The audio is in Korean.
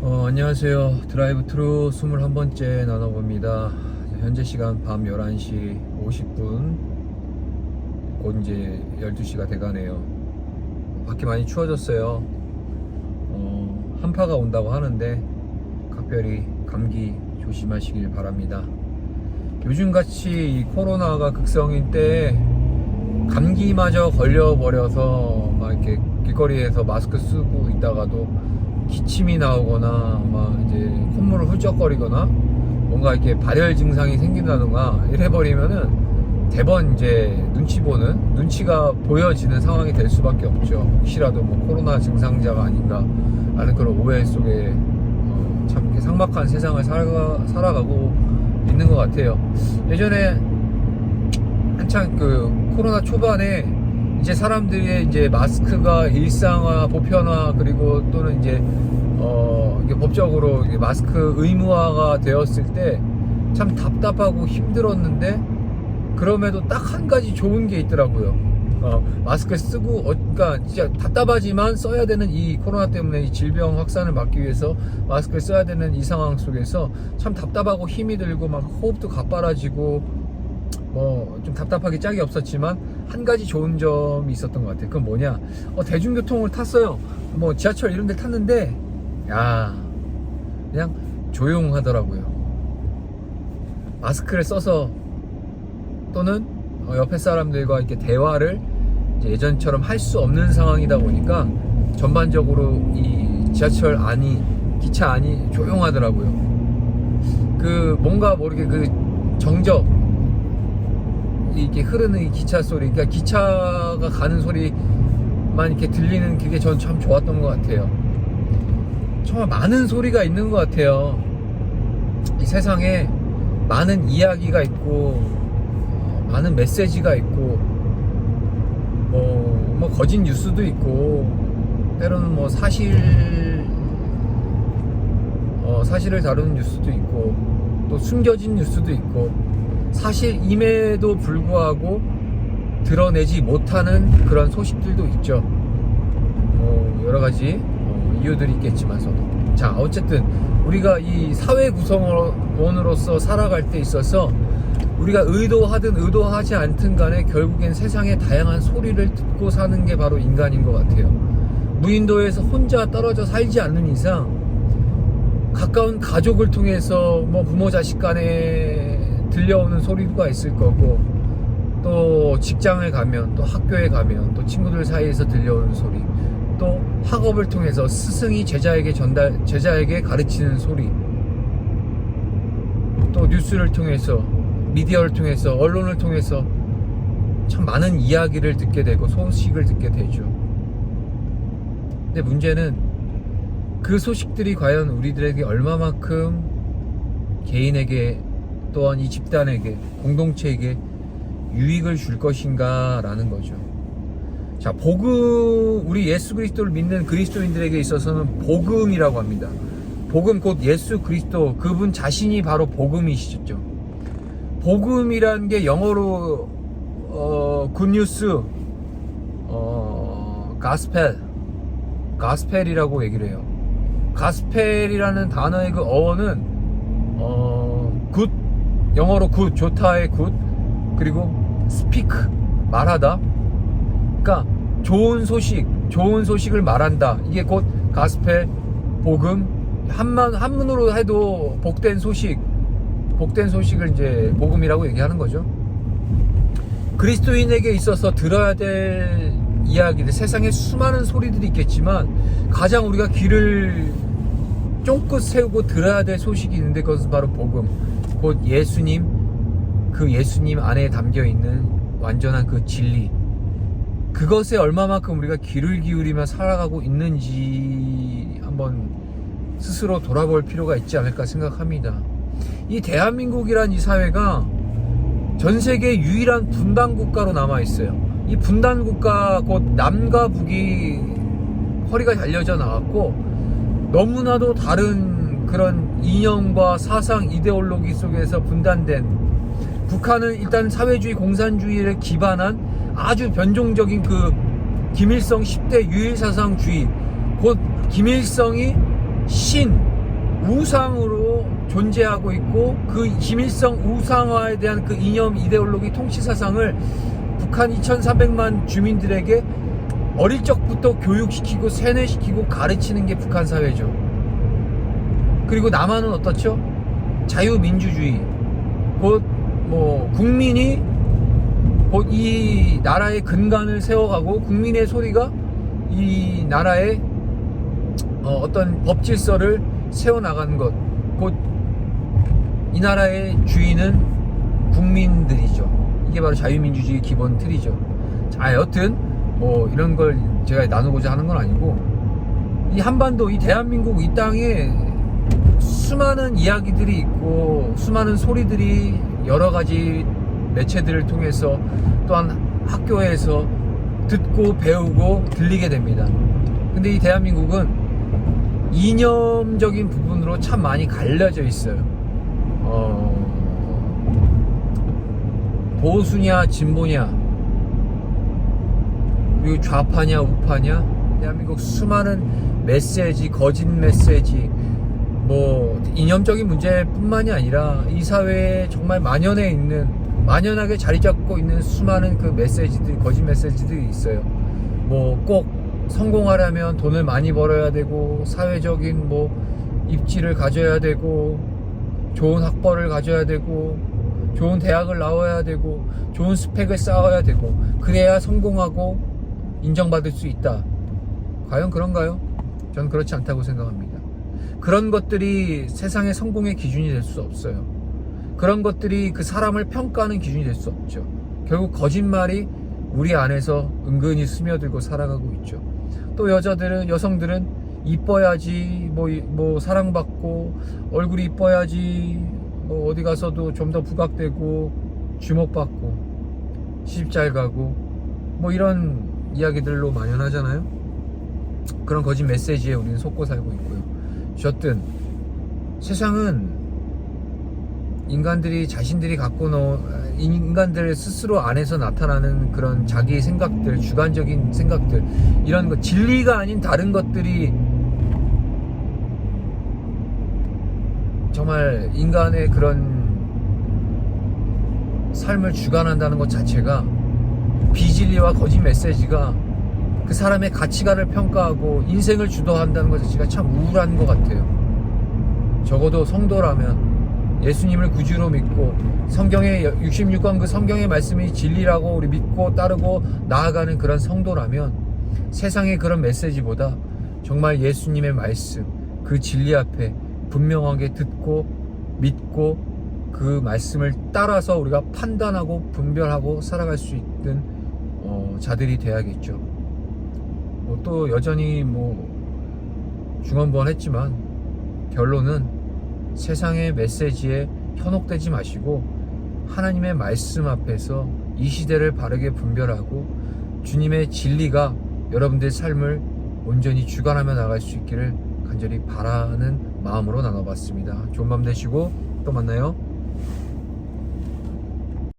어, 안녕하세요. 드라이브 트루 21번째 나눠봅니다. 현재 시간 밤 11시 50분. 곧 이제 12시가 돼가네요. 밖이 많이 추워졌어요. 어, 한파가 온다고 하는데, 각별히 감기 조심하시길 바랍니다. 요즘같이 이 코로나가 극성인 때, 감기마저 걸려버려서, 막 이렇게 길거리에서 마스크 쓰고 있다가도 기침이 나오거나 막 이제 콧물을 훌쩍거리거나 뭔가 이렇게 발열 증상이 생긴다던가 이래버리면은 대번 이제 눈치 보는 눈치가 보여지는 상황이 될 수밖에 없죠. 혹시라도 뭐 코로나 증상자가 아닌가 하는 그런 오해 속에 어, 참 삭막한 세상을 살아가, 살아가고 있는 것 같아요. 예전에 한창 그 코로나 초반에 이제 사람들의 이제 마스크가 일상화, 보편화 그리고 또는 이제 어 이게 법적으로 이게 마스크 의무화가 되었을 때 참 답답하고 힘들었는데 그럼에도 딱 한 가지 좋은 게 있더라고요. 어, 마스크 쓰고 어, 그러니까 진짜 답답하지만 써야 되는 이 코로나 때문에 이 질병 확산을 막기 위해서 마스크를 써야 되는 이 상황 속에서 참 답답하고 힘이 들고 막 호흡도 가빠라지고 뭐 좀 답답하게 짝이 없었지만 한 가지 좋은 점이 있었던 것 같아요. 그건 뭐냐? 어, 대중교통을 탔어요. 뭐 지하철 이런 데 탔는데 야 그냥 조용하더라고요. 마스크를 써서 또는 어, 옆에 사람들과 이렇게 대화를 예전처럼 할 수 없는 상황이다 보니까 전반적으로 이 지하철 안이 기차 안이 조용하더라고요. 그 뭔가 모르게 그 정적 이렇게 흐르는 이 기차 소리, 그러니까 기차가 가는 소리만 이렇게 들리는 그게 전 참 좋았던 것 같아요. 정말 많은 소리가 있는 것 같아요. 이 세상에 많은 이야기가 있고, 어, 많은 메시지가 있고, 뭐, 뭐 거짓 뉴스도 있고, 때로는 뭐 사실, 어, 사실을 다루는 뉴스도 있고, 또 숨겨진 뉴스도 있고, 사실임에도 불구하고 드러내지 못하는 그런 소식들도 있죠. 뭐 여러 가지 어, 이유들이 있겠지만서도. 자, 어쨌든 우리가 이 사회 구성원으로서 살아갈 때 있어서 우리가 의도하든 의도하지 않든 간에 결국엔 세상의 다양한 소리를 듣고 사는 게 바로 인간인 것 같아요. 무인도에서 혼자 떨어져 살지 않는 이상 가까운 가족을 통해서 뭐 부모 자식 간에 들려오는 소리가 있을 거고 또 직장에 가면 또 학교에 가면 또 친구들 사이에서 들려오는 소리 또 학업을 통해서 스승이 제자에게 전달 제자에게 가르치는 소리 또 뉴스를 통해서 미디어를 통해서 언론을 통해서 참 많은 이야기를 듣게 되고 소식을 듣게 되죠. 근데 문제는 그 소식들이 과연 우리들에게 얼마만큼 개인에게 또한 이 집단에게 공동체에게 유익을 줄 것인가라는 거죠. 자, 복음 우리 예수 그리스도를 믿는 그리스도인들에게 있어서는 복음이라고 합니다. 복음 곧 예수 그리스도 그분 자신이 바로 복음이시죠. 복음이라는 게 영어로 어, 굿뉴스 어, 가스펠 가스펠이라고 얘기를 해요. 가스펠이라는 단어의 그 어원은 어, 굿 영어로 굿 좋다의 굿 그리고 스피크 말하다. 그러니까 좋은 소식 좋은 소식을 말한다. 이게 곧 가스펠 복음 한만 한문으로 해도 복된 소식 복된 소식을 이제 복음이라고 얘기하는 거죠. 그리스도인에게 있어서 들어야 될 이야기들 세상에 수많은 소리들이 있겠지만 가장 우리가 귀를 쫑긋 세우고 들어야 될 소식이 있는데 그것은 바로 복음 곧 예수님 그 예수님 안에 담겨 있는 완전한 그 진리 그것에 얼마만큼 우리가 귀를 기울이며 살아가고 있는지 한번 스스로 돌아볼 필요가 있지 않을까 생각합니다. 이 대한민국이란 이 사회가 전 세계 유일한 분단 국가로 남아 있어요. 이 분단 국가 곧 남과 북이 허리가 잘려져 나왔고 너무나도 다른 그런 이념과 사상 이데올로기 속에서 분단된 북한은 일단 사회주의 공산주의를 기반한 아주 변종적인 그 김일성 10대 유일사상주의 곧 김일성이 신 우상으로 존재하고 있고 그 김일성 우상화에 대한 그 이념 이데올로기 통치 사상을 북한 2,400만 주민들에게 어릴 적부터 교육시키고 세뇌시키고 가르치는 게 북한 사회죠. 그리고 남한은 어떻죠? 자유민주주의. 곧 뭐 국민이 곧 이 나라의 근간을 세워가고 국민의 소리가 이 나라의 어, 어떤 법 질서를 세워나가는 것. 곧 이 나라의 주인은 국민들이죠. 이게 바로 자유민주주의 기본 틀이죠. 자, 여튼 뭐 이런 걸 제가 나누고자 하는 건 아니고 이 한반도, 이 대한민국 이 땅에 수많은 이야기들이 있고 수많은 소리들이 여러 가지 매체들을 통해서 또한 학교에서 듣고 배우고 들리게 됩니다. 근데 이 대한민국은 이념적인 부분으로 참 많이 갈려져 있어요. 어, 보수냐 진보냐 그리고 좌파냐 우파냐 대한민국 수많은 메시지 거짓 메시지 뭐 이념적인 문제뿐만이 아니라 이 사회에 정말 만연해 있는 만연하게 자리 잡고 있는 수많은 그 메시지들 거짓 메시지들이 있어요. 뭐 꼭 성공하려면 돈을 많이 벌어야 되고 사회적인 뭐 입지를 가져야 되고 좋은 학벌을 가져야 되고 좋은 대학을 나와야 되고 좋은 스펙을 쌓아야 되고 그래야 성공하고 인정받을 수 있다. 과연 그런가요? 저는 그렇지 않다고 생각합니다. 그런 것들이 세상의 성공의 기준이 될 수 없어요. 그런 것들이 그 사람을 평가하는 기준이 될 수 없죠. 결국 거짓말이 우리 안에서 은근히 스며들고 살아가고 있죠. 또 여자들은, 여성들은 이뻐야지, 뭐, 이- 뭐, 사랑받고, 얼굴이 이뻐야지, 뭐, 어디 가서도 좀 더 부각되고, 주목받고, 시집 잘 가고, 뭐, 이런 이야기들로 만연하잖아요. 그런 거짓 메시지에 우리는 속고 살고 있고요. 어쨌든 세상은 인간들이 자신들이 갖고 놓은 인간들 스스로 안에서 나타나는 그런 자기 생각들, 주관적인 생각들 이런 것 진리가 아닌 다른 것들이 정말 인간의 그런 삶을 주관한다는 것 자체가 비진리와 거짓 메시지가 그 사람의 가치관을 평가하고 인생을 주도한다는 것 자체가 참 우울한 것 같아요. 적어도 성도라면 예수님을 구주로 믿고 성경의 66권 그 성경의 말씀이 진리라고 우리 믿고 따르고 나아가는 그런 성도라면 세상의 그런 메시지보다 정말 예수님의 말씀 그 진리 앞에 분명하게 듣고 믿고 그 말씀을 따라서 우리가 판단하고 분별하고 살아갈 수 있는 어, 자들이 돼야겠죠. 뭐 또 여전히 뭐 중언부언 했지만 결론은 세상의 메시지에 현혹되지 마시고 하나님의 말씀 앞에서 이 시대를 바르게 분별하고 주님의 진리가 여러분들의 삶을 온전히 주관하며 나갈 수 있기를 간절히 바라는 마음으로 나눠봤습니다. 좋은 밤 되시고 또 만나요.